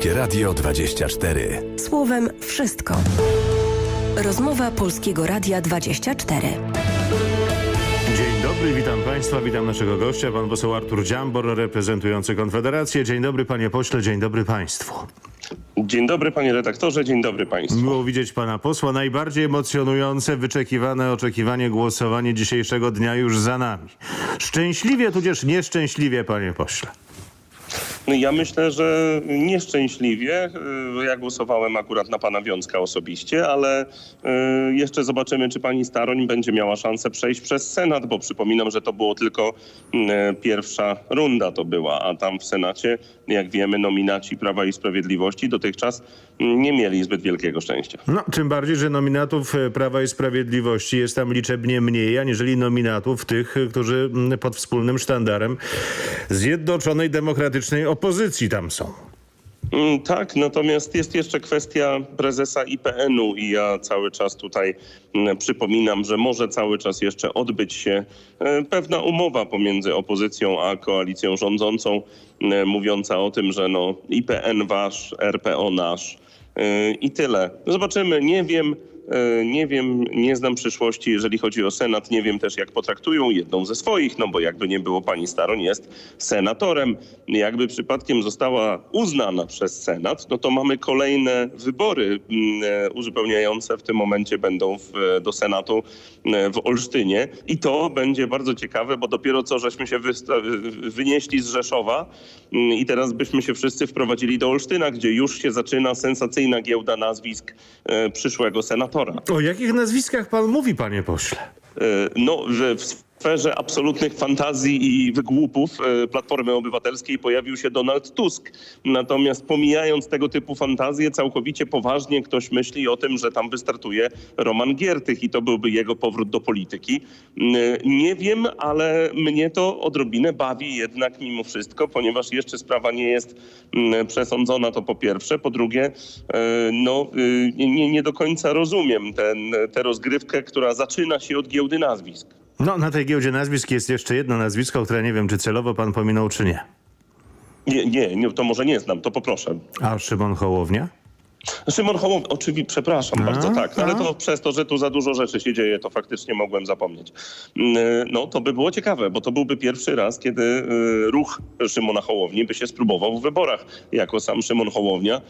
Polskie Radio 24. Słowem wszystko. Rozmowa Polskiego Radia 24. Dzień dobry, witam Państwa, witam naszego gościa, pan poseł Artur Dziambor, reprezentujący Konfederację. Dzień dobry panie pośle, dzień dobry Państwu. Dzień dobry panie redaktorze, dzień dobry państwu. Miło widzieć pana posła. Najbardziej emocjonujące, wyczekiwane oczekiwanie głosowanie dzisiejszego dnia już za nami. Szczęśliwie, tudzież nieszczęśliwie, panie pośle. No ja myślę, że nieszczęśliwie. y, Ja głosowałem akurat na pana Wiązka osobiście, ale y, jeszcze zobaczymy, czy pani Staroń będzie miała szansę przejść przez Senat, bo przypominam, że to było tylko y, pierwsza runda to była, a tam w Senacie, jak wiemy, nominaci Prawa i Sprawiedliwości dotychczas y, nie mieli zbyt wielkiego szczęścia. No, tym bardziej, że nominatów e, Prawa i Sprawiedliwości jest tam liczebnie mniej, aniżeli nominatów tych, którzy mm, pod wspólnym sztandarem Zjednoczonej Demokratycznej Opozycji tam są. Mm, Tak, natomiast jest jeszcze kwestia prezesa IPN-u i ja cały czas tutaj mm, przypominam, że może cały czas jeszcze odbyć się e, pewna umowa pomiędzy opozycją a koalicją rządzącą, m, mówiąca o tym, że no IPN wasz, RPO nasz e, i tyle. Zobaczymy, nie wiem. E, Nie wiem, nie znam przyszłości, jeżeli chodzi o Senat. Nie wiem też, jak potraktują jedną ze swoich, no bo jakby nie było, pani Staroń jest senatorem. Jakby przypadkiem została uznana przez Senat, no to mamy kolejne wybory mm, e, uzupełniające w tym momencie będą w, do Senatu e, w Olsztynie. I to będzie bardzo ciekawe, bo dopiero co żeśmy się wynieśli z Rzeszowa mm, i teraz byśmy się wszyscy wprowadzili do Olsztyna, gdzie już się zaczyna sensacyjna giełda nazwisk przyszłego senatora. O jakich nazwiskach pan mówi, panie pośle? E, No, że w sferze absolutnych fantazji i wygłupów e, Platformy Obywatelskiej pojawił się Donald Tusk. Natomiast pomijając tego typu fantazje, całkowicie poważnie ktoś myśli o tym, że tam wystartuje Roman Giertych i to byłby jego powrót do polityki. Nie wiem, ale mnie to odrobinę bawi jednak mimo wszystko, ponieważ jeszcze sprawa nie jest przesądzona, to po pierwsze. Po drugie, e, no, y, nie, nie do końca rozumiem ten, tę rozgrywkę, która zaczyna się od giełdy nazwisk. No, na tej giełdzie nazwisk jest jeszcze jedno nazwisko, które nie wiem, czy celowo pan pominął, czy nie. Nie, nie, nie, to może nie znam, to poproszę. A Szymon Hołownia? Szymon Hołownia, oczywiście, przepraszam A, bardzo, tak, no, ale a. to przez to, że tu za dużo rzeczy się dzieje, to faktycznie mogłem zapomnieć. Mm, No, to by było ciekawe, bo to byłby pierwszy raz, kiedy y, ruch Szymona Hołowni by się spróbował w wyborach jako sam Szymon Hołownia.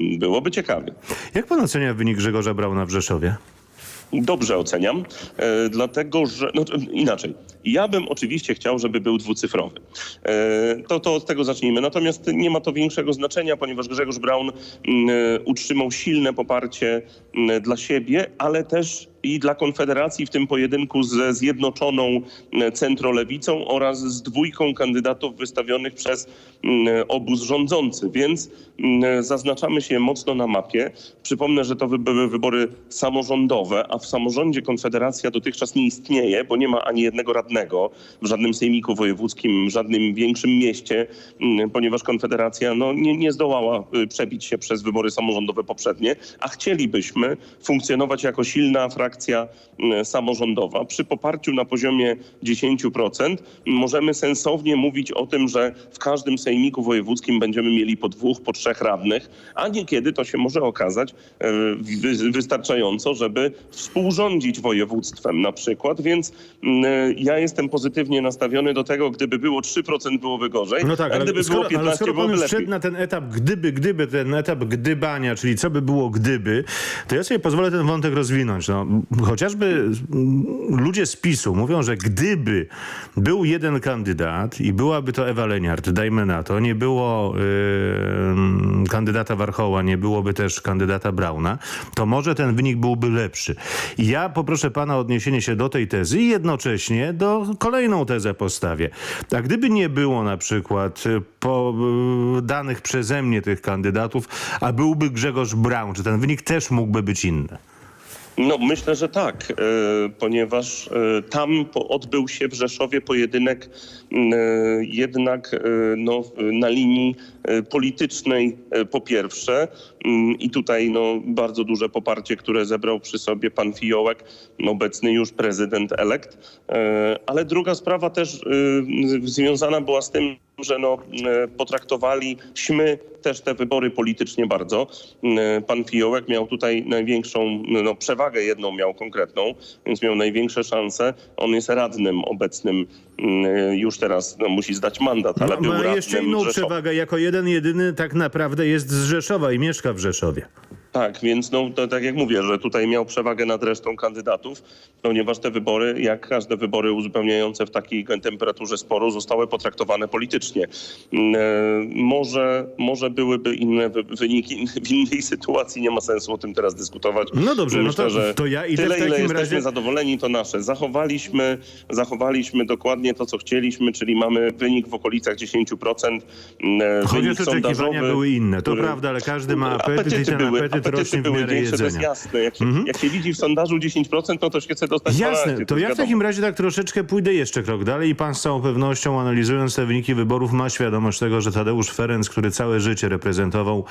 Mm, Byłoby ciekawie. Jak pan ocenia wynik Grzegorza Brauna w Rzeszowie? Dobrze oceniam, e, dlatego że no, to inaczej. Ja bym oczywiście chciał, żeby był dwucyfrowy. E, to, to od tego zacznijmy. Natomiast nie ma to większego znaczenia, ponieważ Grzegorz Braun mm, e, utrzymał silne poparcie mm, dla siebie, ale też i dla Konfederacji w tym pojedynku ze zjednoczoną mm, centrolewicą oraz z dwójką kandydatów wystawionych przez mm, obóz rządzący. Więc mm, zaznaczamy się mocno na mapie. Przypomnę, że to były wybory samorządowe, a w samorządzie Konfederacja dotychczas nie istnieje, bo nie ma ani jednego radnego w żadnym sejmiku wojewódzkim, w żadnym większym mieście, mm, ponieważ Konfederacja no, nie, nie zdołała y, przebić się przez wybory samorządowe poprzednie, a chcielibyśmy funkcjonować jako silna frakcja mm, samorządowa. Przy poparciu na poziomie 10% możemy sensownie mówić o tym, że w każdym sejmiku wojewódzkim będziemy mieli po dwóch, po trzech radnych, a niekiedy to się może okazać e, wy- wystarczająco, żeby współrządzić województwem na przykład, więc mm, ja jestem pozytywnie nastawiony do tego, gdyby było 3% byłoby gorzej, No tak, a gdyby skoro, było 15 ale skoro byłoby lepiej. na ten etap gdyby, gdyby, ten etap gdybania, czyli co by było gdyby, to ja sobie pozwolę ten wątek rozwinąć. No, chociażby ludzie z PiSu mówią, że gdyby był jeden kandydat i byłaby to Ewa Leniart, dajmy na to, nie było kandydata Warchoła, nie byłoby też kandydata Brauna, to może ten wynik byłby lepszy. I ja poproszę pana o odniesienie się do tej tezy i jednocześnie do kolejną tezę postawię. A gdyby nie było na przykład y, po y, danych przeze mnie tych kandydatów, a byłby Grzegorz Braun, czy ten wynik też mógłby być inny? No myślę, że tak, e, ponieważ e, tam odbył się w Rzeszowie pojedynek m, e, jednak no, na linii politycznej po pierwsze, Mm, I tutaj no, bardzo duże poparcie, które zebrał przy sobie pan Fiołek, obecny już prezydent elekt. E, Ale druga sprawa też y, związana była z tym, że no, e, potraktowaliśmy też te wybory politycznie bardzo. E, Pan Fiołek miał tutaj największą no, przewagę, jedną miał konkretną, więc miał największe szanse. On jest radnym obecnym, mm, już teraz no, musi zdać mandat, ale No, był radnym jeszcze inną przewagę. Jako jeden, jedyny tak naprawdę jest z Rzeszowa i mieszka w Rzeszowie. Tak, więc no, to, tak jak mówię, że tutaj miał przewagę nad resztą kandydatów, ponieważ te wybory, jak każde wybory uzupełniające w takiej temperaturze sporu, zostały potraktowane politycznie. Mm, e, może, może byłyby inne wy- wyniki w innej sytuacji, nie ma sensu o tym teraz dyskutować. No dobrze, no Myślę, to- że to ja idę tyle, w ile takim jesteśmy razie- zadowoleni, to nasze. Zachowaliśmy, zachowaliśmy dokładnie to, co chcieliśmy, czyli mamy wynik w okolicach 10%. mm, Chociaż oczekiwania były inne, to który- prawda, ale każdy ma apetyt i ten były, apetyt apetyty były większe, to jest jedzenia. jasne. Jak się, Mhm. jak się widzi w sondażu 10%, no to się chce dostać 12. Jasne, to jest ja w wiadomo. takim razie tak troszeczkę pójdę jeszcze krok dalej i pan z całą pewnością analizując te wyniki wyborów ma świadomość tego, że Tadeusz Ferenc, który całe życie reprezentował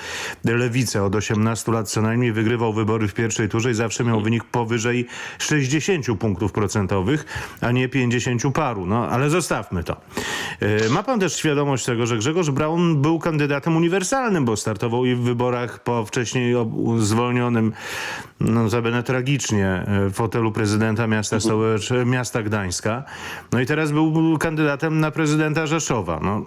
lewicę od 18 lat co najmniej, wygrywał wybory w pierwszej turze i zawsze miał wynik powyżej 60 punktów procentowych, a nie 50 paru. No, ale zostawmy to. E, Ma pan też świadomość tego, że Grzegorz Braun był kandydatem uniwersalnym, bo startował i w wyborach po wcześniej zwolnionym, no zapewne tragicznie, e, fotelu prezydenta miasta, stołecz- miasta Gdańska. No i teraz był kandydatem na prezydenta Rzeszowa. No,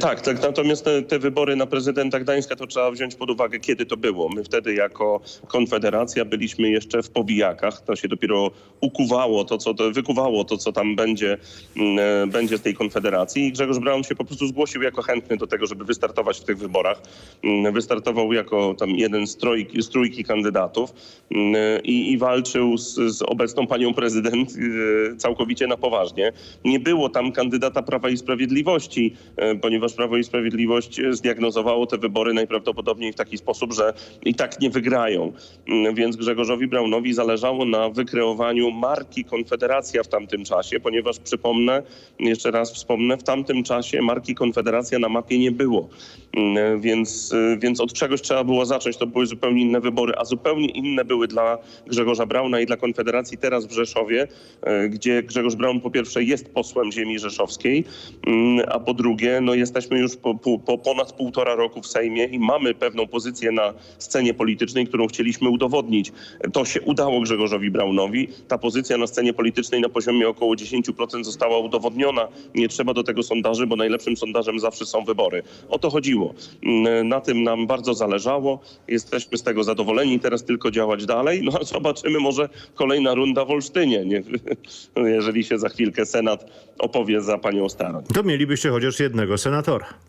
Tak, tak, natomiast te, te wybory na prezydenta Gdańska to trzeba wziąć pod uwagę, kiedy to było. My wtedy jako Konfederacja byliśmy jeszcze w powijakach. To się dopiero ukuwało, to, co, to, wykuwało to, co tam będzie, mm, e, będzie z tej Konfederacji. I Grzegorz Braun się po prostu zgłosił jako chętny do tego, żeby wystartować w tych wyborach. Mm, Wystartował jako tam jeden z trójki, z trójki kandydatów e, i, walczył z, z obecną panią prezydent e, całkowicie na poważnie. Nie było tam kandydata Prawa i Sprawiedliwości, e, ponieważ Prawo i Sprawiedliwość e, zdiagnozowało te wybory najprawdopodobniej w taki sposób, że i tak nie wygrają. Mm, Więc Grzegorzowi Braunowi zależało na wykreowaniu marki Konfederacja w tamtym czasie, ponieważ przypomnę, jeszcze raz wspomnę, w tamtym czasie marki Konfederacja na mapie nie było. Mm, Więc, e, więc od czegoś trzeba było zacząć. To były zupełnie inne wybory, a zupełnie inne były dla Grzegorza Brauna i dla Konfederacji teraz w Rzeszowie, e, gdzie Grzegorz Braun po pierwsze jest posłem ziemi rzeszowskiej, mm, a po drugie no jesteśmy już po, po, po ponad półtora roku w Sejmie i mamy pewną pozycję na scenie politycznej, którą chcieliśmy udowodnić. To się udało Grzegorzowi Braunowi. Ta pozycja na scenie politycznej na poziomie około 10% została udowodniona. Nie trzeba do tego sondaży, bo najlepszym sondażem zawsze są wybory. O to chodziło. Mm, Na tym nam bardzo zależało. Jesteśmy z tego zadowoleni. Teraz tylko działać dalej. No a zobaczymy może kolejna runda w Olsztynie, nie? jeżeli się za chwilkę Senat opowie za panią Staroń. to mielibyście chociaż jednego senatora.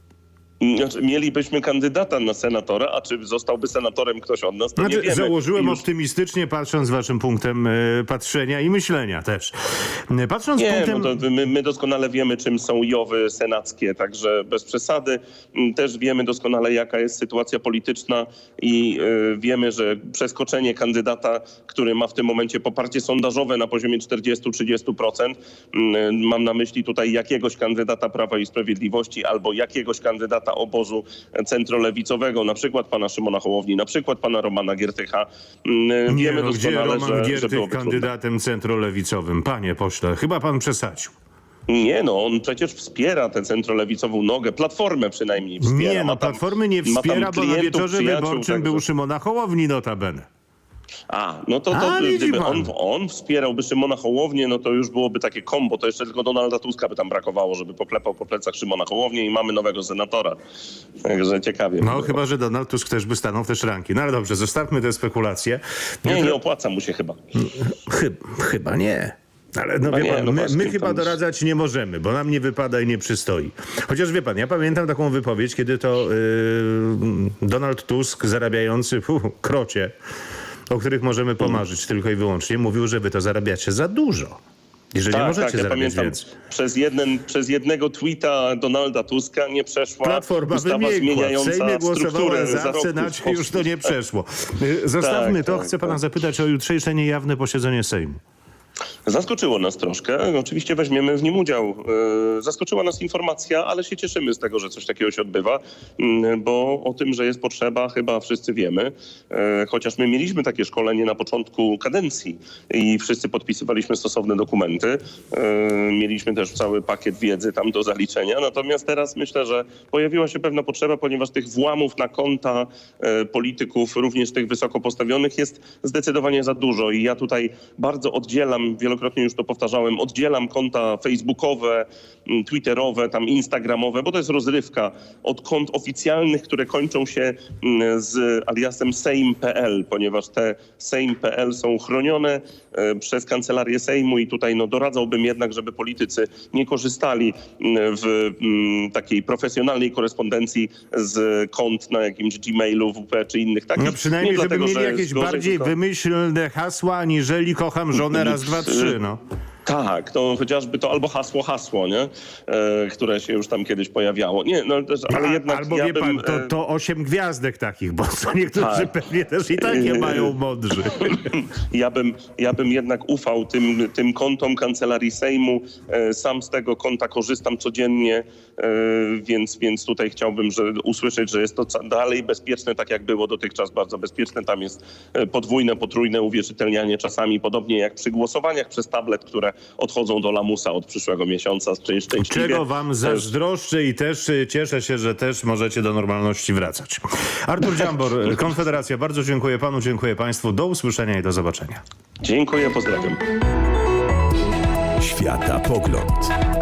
Znaczy, mielibyśmy kandydata na senatora, a czy zostałby senatorem ktoś od nas, to Znaczy, nie wiemy. założyłem już- optymistycznie, patrząc waszym punktem e, patrzenia i myślenia też. E, Patrząc Nie, punktem... no to my, my doskonale wiemy, czym są jowy senackie, także bez przesady. Mm, Też wiemy doskonale, jaka jest sytuacja polityczna i y, wiemy, że przeskoczenie kandydata, który ma w tym momencie poparcie sondażowe na poziomie 40-30%, mm, mam na myśli tutaj jakiegoś kandydata Prawa i Sprawiedliwości albo jakiegoś kandydata obozu centrolewicowego, na przykład pana Szymona Hołowni, na przykład pana Romana Giertycha. Mm, Nie, wiemy no, gdzie Roman że, że Giertych trudno. kandydatem centrolewicowym? Panie pośle, chyba pan przesadził. Nie no, on przecież wspiera tę centrolewicową nogę, platformę przynajmniej wspiera. Nie, no Platformy nie wspiera, bo na wieczorze wyborczym był także- Szymona Hołowni notabene. A, no to, A, to widzi gdyby pan. on, on wspierałby Szymona Hołownię, no to już byłoby takie kombo, to jeszcze tylko Donalda Tuska by tam brakowało, żeby poklepał po plecach Szymona Hołownię i mamy nowego senatora. Także ciekawie. No chyba, że Donald Tusk też by stanął w te szranki. No ale dobrze, zostawmy te spekulacje. Nie, Jutro- nie opłaca mu się chyba. Chy- chyba nie. Ale no Chyba wie nie, pan, no my, właśnie, my chyba doradzać nie możemy, bo nam nie wypada i nie przystoi. Chociaż wie pan, ja pamiętam taką wypowiedź, kiedy to yy, Donald Tusk zarabiający fu, krocie, o których możemy pomarzyć tylko i wyłącznie, mówił, że wy to zarabiacie za dużo. I że nie Tak, możecie tak, ja zarabiać pamiętam, więcej. przez, jeden, przez jednego tweeta Donalda Tuska nie przeszła Platforma ustawa wymiękła. Zmieniająca Sejmie głosowała strukturę za, w Senacie już to nie przeszło. Zostawmy Tak, to. tak, Chcę pana tak. zapytać o jutrzejsze niejawne posiedzenie Sejmu. Zaskoczyło nas troszkę. Oczywiście weźmiemy w nim udział. E, Zaskoczyła nas informacja, ale się cieszymy z tego, że coś takiego się odbywa, mm, bo o tym, że jest potrzeba, chyba wszyscy wiemy. E, Chociaż my mieliśmy takie szkolenie na początku kadencji i wszyscy podpisywaliśmy stosowne dokumenty. E, Mieliśmy też cały pakiet wiedzy tam do zaliczenia. Natomiast teraz myślę, że pojawiła się pewna potrzeba, ponieważ tych włamów na konta polityków, również tych wysoko postawionych, jest zdecydowanie za dużo. I ja tutaj bardzo oddzielam, wielokrotnie już to powtarzałem, oddzielam konta facebookowe, m, twitterowe, tam instagramowe, bo to jest rozrywka od kont oficjalnych, które kończą się m, z aliasem sejm.pl, ponieważ te sejm.pl są chronione e, przez kancelarię Sejmu i tutaj no, doradzałbym jednak, żeby politycy nie korzystali m, w takiej profesjonalnej korespondencji z kont na jakimś Gmailu, WP czy innych takich. No przynajmniej, Nie żeby dlatego, mieli jakieś bardziej tylko- wymyślne hasła, aniżeli kocham żonę raz, dwa, trzy, no. Tak, to chociażby to albo hasło, hasło, nie? E, które się już tam kiedyś pojawiało. Nie, no też, ale jednak Albo ja wie bym, pan, to, e, to osiem gwiazdek takich, bo co niektórzy Tak. pewnie też i takie mają mądrzy. ja, bym, ja bym jednak ufał tym, tym kontom Kancelarii Sejmu. E, Sam z tego konta korzystam codziennie, e, więc, więc tutaj chciałbym że, usłyszeć, że jest to dalej bezpieczne, tak jak było dotychczas bardzo bezpieczne. Tam jest podwójne, potrójne uwierzytelnianie czasami, podobnie jak przy głosowaniach przez tablet, które odchodzą do lamusa od przyszłego miesiąca. Szczę- Szczęśliwie. Czego wam zazdroszczę i też y, cieszę się, że też możecie do normalności wracać. Artur Dziambor, Konfederacja, bardzo dziękuję panu, dziękuję państwu. Do usłyszenia i do zobaczenia. Dziękuję, pozdrawiam. Świata pogląd.